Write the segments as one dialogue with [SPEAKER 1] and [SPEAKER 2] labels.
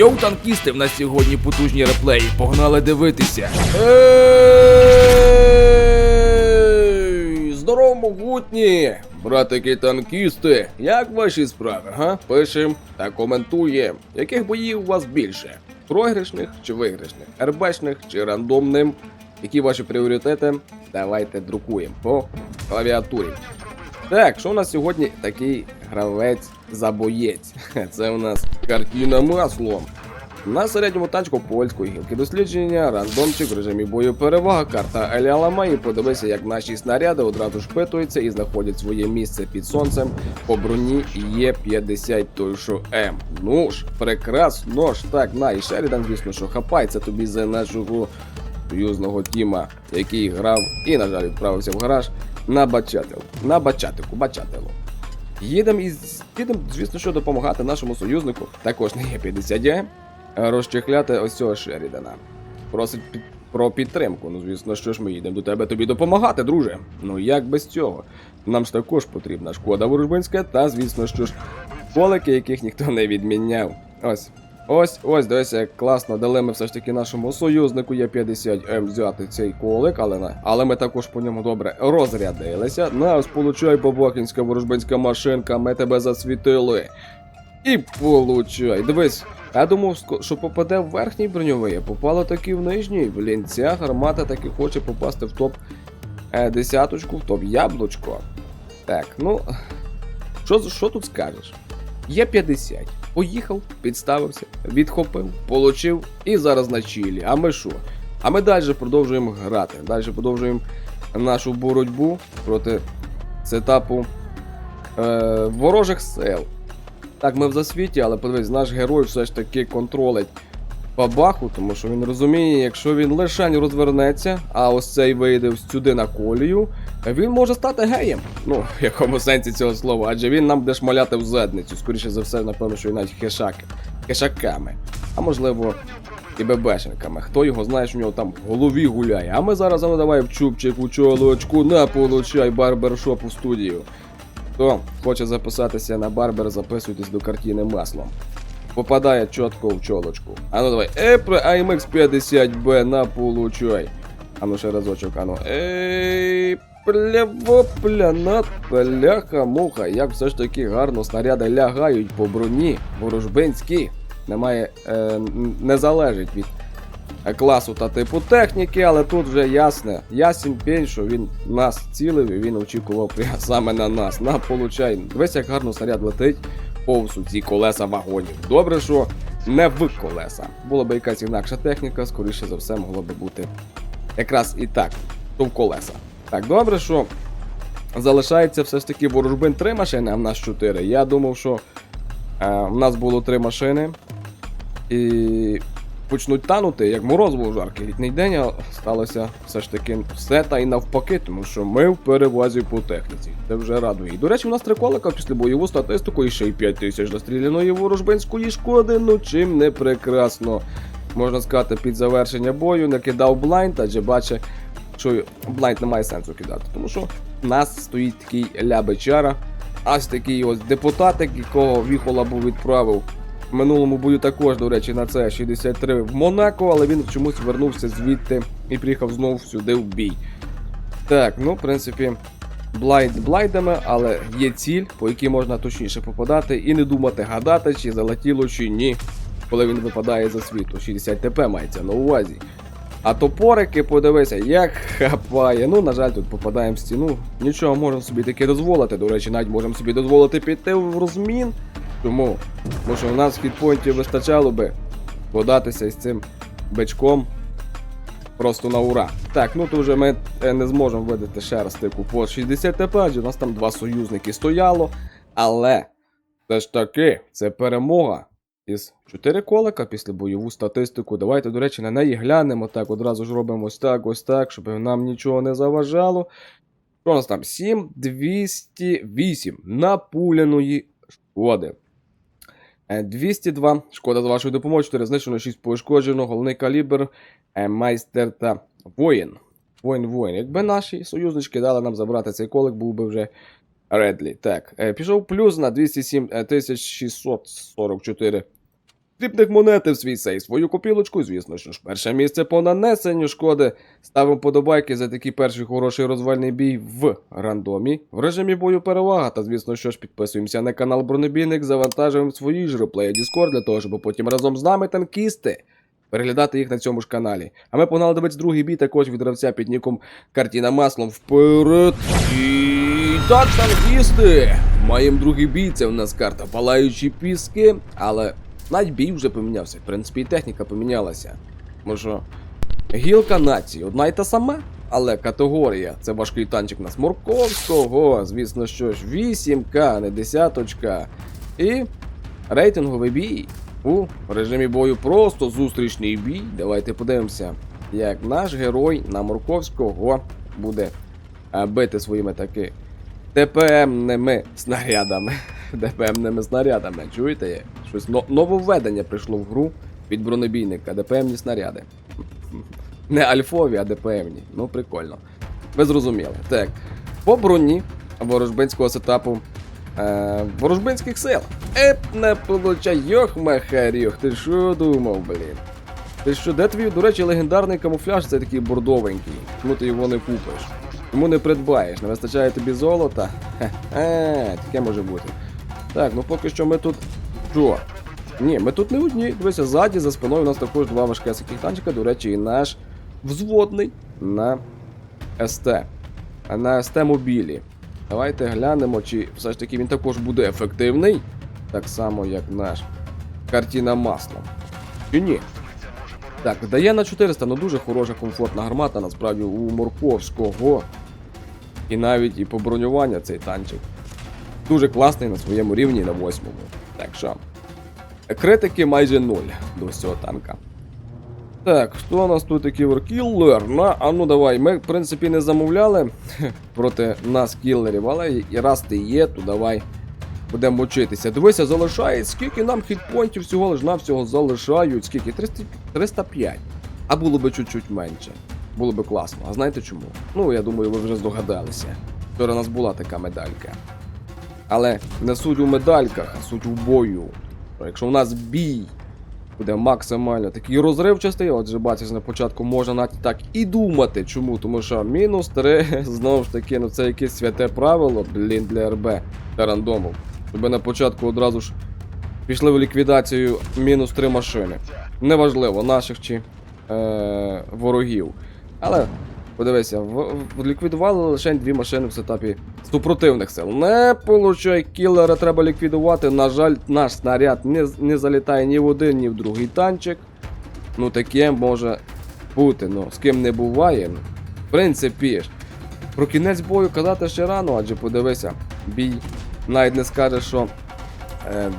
[SPEAKER 1] Йоу, танкісти, в нас сьогодні потужні реплеї. Погнали дивитися. Здорово, могутні! Братики танкісти, як ваші справи, га? Пишем та коментуємо. Яких боїв у вас більше? Програшних чи виграшних? РБшних чи рандомним? Які ваші пріоритети? Давайте друкуємо по клавіатурі. Так, що у нас сьогодні такий гравець забоєць? Це у нас картина маслом. На середньому танчику польської гілки дослідження, рандомчик в режимі бою перевага, карта Еліалама і подивися, як наші снаряди одразу шпитуються і знаходять своє місце під сонцем по броні Є50 той що М. Ну ж, прекрасно ж так, на і Шерідан, звісно, що хапається тобі за нашого союзного тіма, який грав і, на жаль, відправився в гараж на бачател. На бачатику, бачателу. Їдемо із їдемо, звісно, що допомагати нашому союзнику, також не є 50 м розчехляти ось цього Шерідана. Просить під, про підтримку. Ну, звісно, що ж ми їдемо до тебе тобі допомагати, друже. Ну як без цього? Нам ж також потрібна шкода ворожбинська, та, звісно, що ж, полики, яких ніхто не відміняв. Ось. Ось, ось, дивися, як класно дали ми все ж таки нашому союзнику є 50 М взяти цей колик, але, але ми також по ньому добре розрядилися. На ось получай бабахінська ворожбинська машинка, ми тебе засвітили. І получай. Дивись, я думав, що попаде в верхній броньовий, а попало таки в нижній. Блін, ця гармата таки хоче попасти в топ е, десяточку, в топ яблучко. Так, ну. Що тут скажеш? Є 50. Поїхав, підставився, відхопив, получив і зараз на чилі. А ми що? А ми далі продовжуємо грати. Далі продовжуємо нашу боротьбу проти сетапу е, ворожих сил. Так, ми в засвіті, але подивись, наш герой все ж таки контролить бабаху, тому що він розуміє, якщо він лишень розвернеться, а ось цей вийде сюди на колію, він може стати геєм. Ну, в якому сенсі цього слова, адже він нам буде шмаляти в задницю. Скоріше за все, напевно, що і навіть хешаки, хешаками. А можливо, і бебешенками. Хто його знає, що в нього там в голові гуляє. А ми зараз ну давай в чубчик, у чолочку, на получай барбершоп у студію. Хто хоче записатися на барбер, записуйтесь до картини маслом. Попадає чітко в чолочку. А ну давай. Епре IMX 50B на получай. А ну ще разочок, а ну. Ей, плявопля на пляха муха. Як все ж таки гарно снаряди лягають по броні. Ворожбинські. Немає, е, не залежить від е, класу та типу техніки, але тут вже ясне, ясен пень, що він нас цілив і він очікував саме на нас. На получай. Дивись, як гарно снаряд летить повсу ці колеса вагонів. Добре, що не в колеса. Була б якась інакша техніка, скоріше за все, могло би бути якраз і так, то в колеса. Так, добре, що залишається все ж таки ворожбин три машини, а в нас чотири. Я думав, що е, в нас було три машини. І почнуть танути, як мороз був жаркий літній день, а сталося все ж таки все та й навпаки, тому що ми в перевазі по техніці. Це вже радує. І, до речі, у нас три колика після бойову статистику і ще й 5 тисяч настріляної ворожбинської шкоди. Ну чим не прекрасно. Можна сказати, під завершення бою не кидав блайнд, адже бачить, що блайнд не має сенсу кидати, тому що в нас стоїть такий лябечара, аж такий ось депутатик, якого Віхола був відправив в минулому бою також, до речі, на це 63 в Монако, але він чомусь вернувся звідти і приїхав знову сюди в бій. Так, ну, в принципі, блайд блайдами, але є ціль, по якій можна точніше попадати, і не думати гадати, чи залетіло, чи ні, коли він випадає за світу. 60 ТП мається на увазі. А топорики, подивися, як хапає. Ну, на жаль, тут попадаємо в стіну. Нічого можемо собі таке дозволити. До речі, навіть можемо собі дозволити піти в розмін. Чому? Тому що у нас хітпоінтів вистачало би податися із цим бичком просто на ура. Так, ну то вже ми е, не зможемо видати ще раз типу по 60 ТП, адже у нас там два союзники стояло. Але все ж таки, це перемога із 4 колика після бойову статистику. Давайте, до речі, на неї глянемо. Так, одразу ж робимо ось так, ось так, щоб нам нічого не заважало. Що у нас там? 7208 напуляної шкоди. Е, 202. Шкода за вашою допомогою. 4 знищено, 6 пошкоджено. Головний калібр, е, майстер та воїн. Воїн, воїн. Якби наші союзнички дали нам забрати цей колик, був би вже Редлі. Так, е, пішов плюс на 207 е, 644 Дрібних монети в свій сейф, свою копілочку, звісно що ж. Перше місце по нанесенню шкоди. Ставимо подобайки за такий перший хороший розвальний бій в рандомі. В режимі бою перевага. Та звісно, що ж підписуємося на канал Бронебійник, завантажуємо свої ж реплеї Discord для того, щоб потім разом з нами танкісти. Переглядати їх на цьому ж каналі. А ми погнали дивитися другий бій також від гравця під ніком Картіна Маслом вперед. І так, танкісти! Маємо другий бій, це у нас карта Палаючі піски, але навіть бій вже помінявся. В принципі, і техніка помінялася. Що гілка нації одна й та сама, але категорія це важкий танчик на Сморковського, звісно що ж, 8К, не десяточка. І рейтинговий бій у режимі бою просто зустрічний бій. Давайте подивимося, як наш герой на Морковського буде е, бити своїми таки ТПМними снарядами. ДПМними снарядами. Чуєте? Щось но- нововведення прийшло в гру від бронебійника. ДПМні снаряди. Не альфові, а ДПМні. Ну, прикольно. Ви зрозуміли. Так. По броні ворожбинського сетапу е, ворожбинських сил. Еп, не получай, йох махарюх, ти що думав, блін? Ти що, де твій, до речі, легендарний камуфляж, це такий бордовенький. Чому ти його не купиш? Чому не придбаєш? Не вистачає тобі золота? Хе-хе, таке може бути. Так, ну поки що ми тут. Що? Ні, ми тут не одні. Дивися, ззаді, за спиною у нас також два важкесиких танчика, до речі, і наш взводний на СТ. На СТ мобілі. Давайте глянемо, чи все ж таки він також буде ефективний. Так само, як наш картина маслом. Чи ні? Так, дає на 400, ну дуже хороша комфортна гармата, насправді у Морковського. І навіть і по бронюванню цей танчик. Дуже класний на своєму рівні на восьмому. Так що. Критики майже нуль до цього танка. Так, хто у нас тут такий кіллер? На, а ну давай. Ми, в принципі, не замовляли проти нас кіллерів, але і раз ти є, то давай будемо вчитися. Дивися, залишає, скільки нам хітпойнтів всього лиш навсього залишають. Скільки? 300, 305. А було би чуть-чуть менше. Було би класно. А знаєте чому? Ну, я думаю, ви вже здогадалися. Вчора у нас була така медалька. Але не суть у медальках, а суть у бою. Якщо у нас бій буде максимально такий розривчастий, отже, бачиш, на початку можна навіть так і думати. Чому? Тому що мінус 3, знову ж таки, ну це якесь святе правило, блін, для РБ та рандому. Щоб на початку одразу ж пішли в ліквідацію мінус 3 машини. Неважливо, наших чи е, ворогів. Але подивися, в, ліквідували лише дві машини в сетапі супротивних сил. Не получай кілера, треба ліквідувати. На жаль, наш снаряд не, не залітає ні в один, ні в другий танчик. Ну таке може бути, ну з ким не буває. В принципі ж. Про кінець бою казати ще рано, адже подивися, бій навіть не скаже, що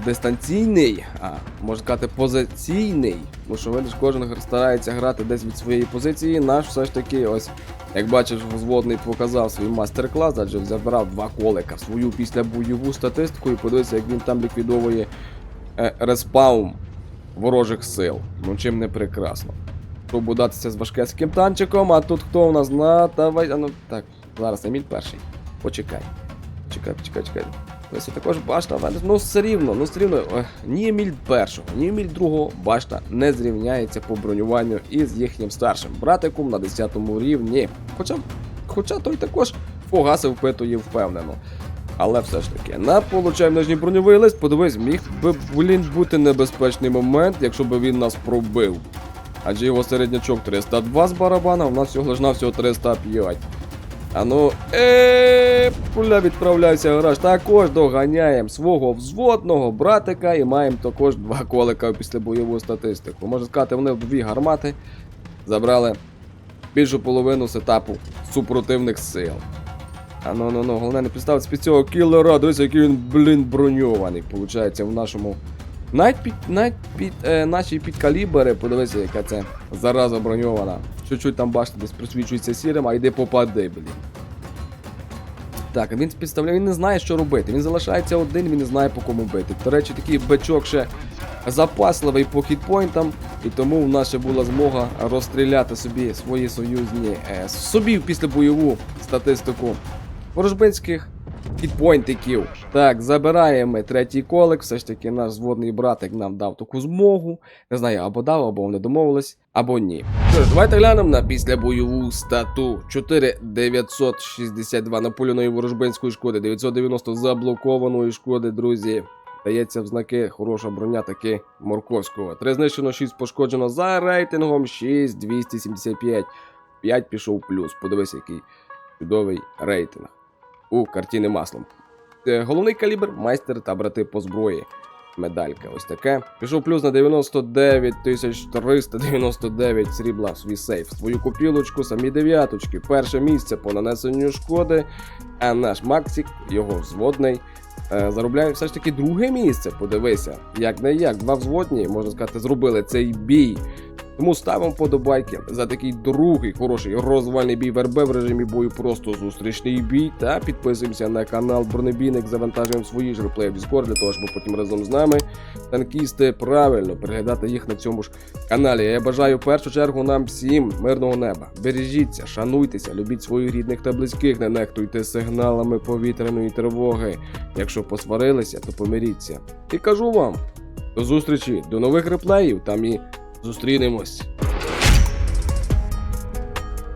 [SPEAKER 1] дистанційний, а можна сказати позиційний. Тому що видиш, кожен старається грати десь від своєї позиції. Наш все ж таки, ось, як бачиш, взводний показав свій майстер-клас, адже забирав два колика, свою післябойову статистику і подивися, як він там ліквідовує е, респаун ворожих сил. Ну чим не прекрасно. Пробую датися з важкецьким танчиком, а тут хто у нас на давай. А ну так, зараз Еміль перший. Почекай. Чекай, почекай, чекай. Ось також башта, в ну все рівно, ну все рівно, е, ні Еміль першого, ні Еміль другого башта не зрівняється по бронюванню із їхнім старшим братиком на 10 рівні. Хоча, хоча той також фугаси впитує впевнено. Але все ж таки, на получаємо нижній броньовий лист, подивись, міг би, блін, бути небезпечний момент, якщо б він нас пробив. Адже його середнячок 302 з барабана, в нас всього лиш навсього 305. А ну, е, пуля відправляйся в гараж. Також доганяємо свого взводного братика і маємо також два колика після бойову статистику. Можна сказати, вони дві гармати забрали більшу половину сетапу супротивних сил. А ну ну ну, головне не підставитися під цього кілера, дивись, який він, блін, броньований. Получається в нашому. Навіть під, навіть під е, наші підкалібери, подивися, яка це зараза броньована. Чуть-чуть там бачите, десь присвічується сірим, а йди попади, блін. Так, він підставляє, він не знає, що робити. Він залишається один, він не знає по кому бити. До речі, такий бичок ще запасливий по хітпойнтам, і тому в нас ще була змога розстріляти собі свої союзні е, собі після бойову статистику ворожбинських підпойнтиків. Так, забираємо третій колик. Все ж таки наш зводний братик нам дав таку змогу. Не знаю, або дав, або вони домовились, або ні. Що ж, давайте глянемо на післябойову стату. 4962 напуляної ворожбинської шкоди, 990 заблокованої шкоди, друзі. Дається в знаки хороша броня таки Морковського. 3 знищено, 6 пошкоджено за рейтингом 6275. 5 пішов плюс. Подивись, який чудовий рейтинг. У картини маслом. Е, Головний калібр, майстер та брати по зброї. Медалька, ось таке. Пішов плюс на 99 399 срібла в свій сейф. Свою копілочку, самі дев'яточки. Перше місце по нанесенню шкоди. А наш Максик, його взводний, е, заробляє все ж таки друге місце. Подивися, як не як, два взводні, можна сказати, зробили цей бій. Тому ставимо подобайки за такий другий хороший розвальний бій в РБ в режимі бою, просто зустрічний бій. Та підписуємося на канал Бронебійник, завантажуємо свої ж реплеї в Discord, для того, щоб потім разом з нами танкісти правильно переглядати їх на цьому ж каналі. Я бажаю в першу чергу нам всім мирного неба. Бережіться, шануйтеся, любіть своїх рідних та близьких, не нехтуйте сигналами повітряної тривоги. Якщо посварилися, то помиріться. І кажу вам до зустрічі, до нових реплеїв. Там і зустрінемось.